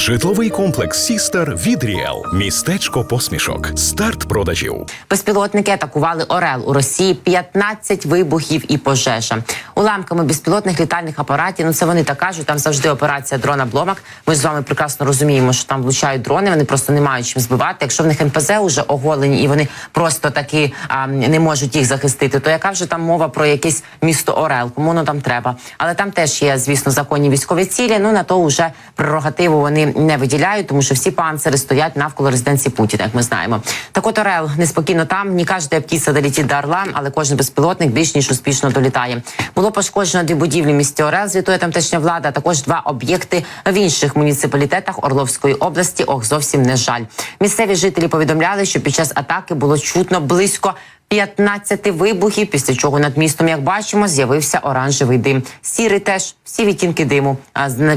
Житловий комплекс Сістер від Ріел. Містечко посмішок. Старт продажів. Безпілотники атакували Орел у Росії 15 вибухів і пожежа. Уламками безпілотних літальних апаратів. Ну це вони так кажуть. Там завжди операція дрона Бломак. Ми з вами прекрасно розуміємо, що там влучають дрони. Вони просто не мають чим збивати. Якщо в них НПЗ вже оголені і вони просто таки а, не можуть їх захистити, то яка вже там мова про якесь місто Орел? Кому воно там треба? Але там теж є, звісно, законні військові цілі. Ну на то вже прерогативу вони не виділяють, тому що всі панцири стоять навколо резиденції Путіна, як ми знаємо. Так от Орел неспокійно там. Не кожна птиця долетить до Орла, але кожен безпілотник більш ніж успішно долітає. Було пошкоджено дві будівлі місті Орел, звітує тамтешня влада. а Також два об'єкти в інших муніципалітетах Орловської області. Ох, зовсім не жаль. Місцеві жителі повідомляли, що під час атаки було чутно близько 15 вибухів, після чого над містом, як бачимо, з'явився оранжевий дим. Сірий теж всі відтінки диму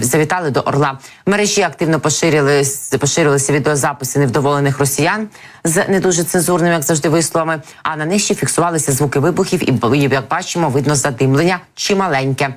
завітали до Орла. Мережі активно поширили поширилися відеозаписи невдоволених росіян з не дуже цензурними, як завжди, висловами. А на нижчі фіксувалися звуки вибухів, і, як бачимо, видно задимлення чималеньке.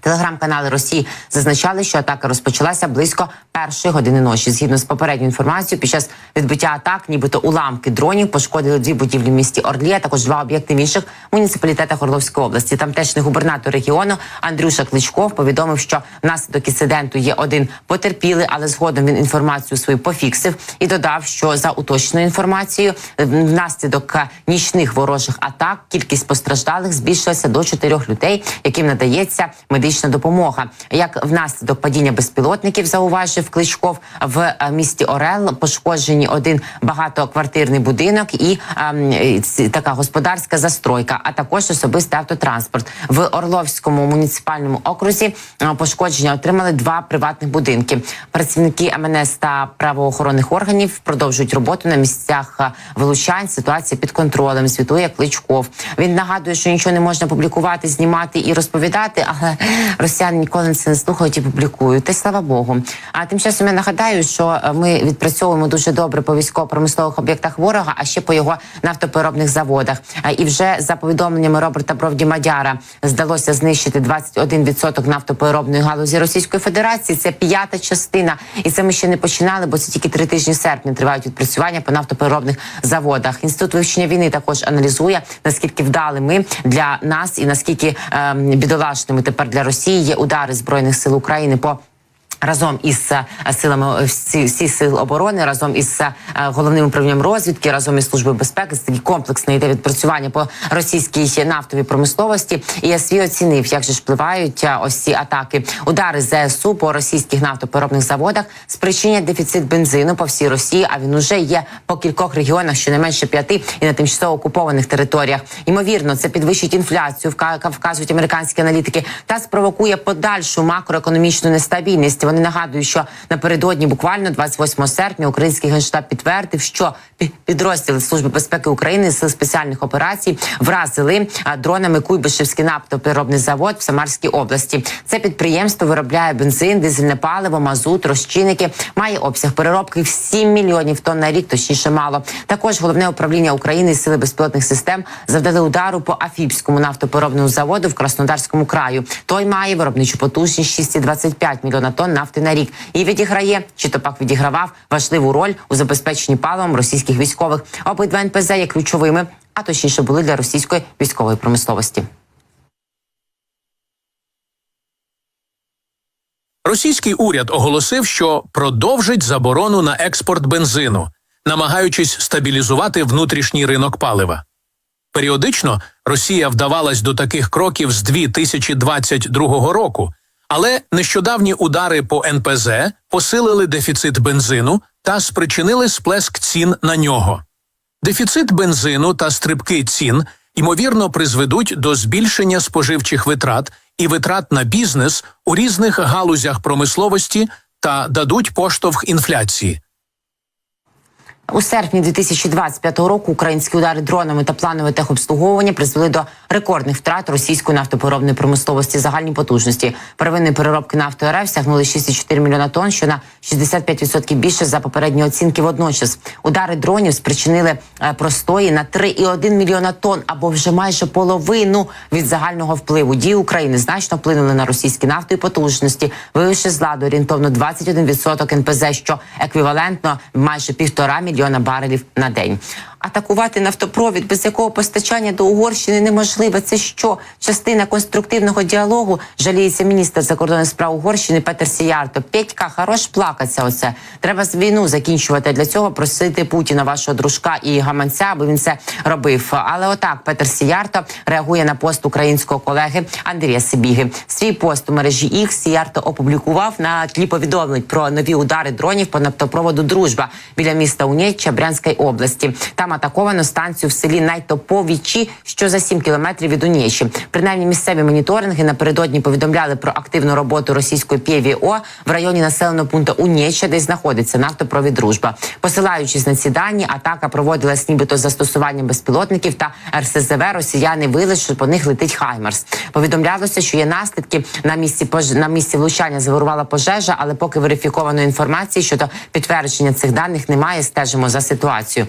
Телеграм-канали Росії зазначали, що атака розпочалася близько першої години ночі. Згідно з попередньою інформацією, під час відбиття атак, нібито уламки дронів пошкодили дві будівлі в місті Орлі, а також два об'єкти в інших муніципалітетах Орловської області. Тамтешній губернатор регіону Андрюша Кличков повідомив, що внаслідок інциденту є один потерпілий, але згодом він інформацію свою пофіксив і додав, що за уточненою інформацією внаслідок нічних ворожих атак кількість постраждалих збільшилася до чотирьох людей, яким надається медична допомога. Як внаслідок падіння безпілотників зауважив Кличков в е, місті Орел пошкоджені один багатоквартирний будинок і ем, е, така господарська застройка, а також особистий автотранспорт в Орловському муніципальному окрузі. е, Пошкодження отримали два приватних будинки. Працівники МНС та правоохоронних органів продовжують роботу на місцях е, вилучань. Ситуація під контролем. Звітує Кличков. Він нагадує, що нічого не можна публікувати, знімати і розповідати, але росіяни ніколи це не слухають і публікують. Та й слава Богу. А тим часом я нагадаю, що е, ми відпрацьовуємо дуже добре по військово-промислових об'єктах ворога, а ще по його нафтопереробних заводах. І вже за повідомленнями Роберта Бровді Мадяра здалося знищити 21% нафтопереробної галузі Російської Федерації. Це п'ята частина, і це ми ще не починали, бо це тільки три тижні серпня тривають відпрацювання по нафтопереробних заводах. Інститут вивчення війни також аналізує наскільки вдалими для нас і наскільки ем, бідолашними тепер для Росії є удари збройних сил України по. Разом із е, силами е, всі, всі сил оборони, разом із е, головним управлінням розвідки, разом із службою безпеки це такі комплексне йде відпрацювання по російській нафтовій промисловості. І я свій оцінив, як же ж впливають ось ці атаки. Удари ЗСУ по російських нафтопереробних заводах спричинять дефіцит бензину по всій Росії. А він уже є по кількох регіонах, щонайменше п'яти, і на тимчасово окупованих територіях. Ймовірно, це підвищить інфляцію, вка- вказують американські аналітики, та спровокує подальшу макроекономічну нестабільність. Вони нагадують, що напередодні, буквально 28 серпня, український генштаб підтвердив, що підрозділи служби безпеки України сил спеціальних операцій вразили дронами Куйбишевський нафтопереробний завод в Самарській області. Це підприємство виробляє бензин, дизельне паливо, мазут, розчинники. Має обсяг переробки в 7 мільйонів тонн на рік, точніше мало. Також головне управління України і сили безпілотних систем завдали удару по Афіпському нафтопереробному заводу в Краснодарському краю. Той має виробничу потужність 6,25 мільйона тонн нафти на рік і відіграє чи то пак відігравав важливу роль у забезпеченні паливом російських військових. Обидва НПЗ є ключовими, а точніше були для російської військової промисловості. Російський уряд оголосив, що продовжить заборону на експорт бензину, намагаючись стабілізувати внутрішній ринок палива. Періодично Росія вдавалась до таких кроків з 2022 року, але нещодавні удари по НПЗ посилили дефіцит бензину та спричинили сплеск цін на нього. Дефіцит бензину та стрибки цін ймовірно призведуть до збільшення споживчих витрат і витрат на бізнес у різних галузях промисловості та дадуть поштовх інфляції. У серпні 2025 року українські удари дронами та планове техобслуговування призвели до рекордних втрат російської нафтопереробної промисловості загальні потужності. Первинної переробки нафти РФ сягнули 6,4 мільйона тонн, що на 65% більше за попередні оцінки. Водночас удари дронів спричинили е, простої на 3,1 мільйона тонн або вже майже половину від загального впливу. Дії України значно вплинули на російські нафти і потужності, вивівши з ладу орієнтовно 21% НПЗ, що еквівалентно майже півтора мільйона барелів на день. Атакувати нафтопровід, без якого постачання до Угорщини неможливе. Це що частина конструктивного діалогу жаліється міністр закордонних справ Угорщини Петер Сіярто. Петька, хорош плакаться. Оце треба з війну закінчувати. Для цього просити Путіна, вашого дружка і гаманця, аби він це робив. Але отак Петер Сіярто реагує на пост українського колеги Андрія Сибіги. Свій пост у мережі X Сіярто опублікував на тлі повідомлень про нові удари дронів по нафтопроводу Дружба біля міста Унєччя Брянської області. Там атаковано станцію в селі Найтоповічі, що за 7 кілометрів від Унєчі. Принаймні місцеві моніторинги напередодні повідомляли про активну роботу російської ПВО в районі населеного пункту Унєччя, де знаходиться нафтопровід Дружба. Посилаючись на ці дані, атака проводилась нібито з застосуванням безпілотників та РСЗВ. Росіяни вили, що по них летить Хаймерс. Повідомлялося, що є наслідки на місці пож... на місці влучання завирувала пожежа, але поки верифікованої інформації щодо підтвердження цих даних немає. Стежимо за ситуацією.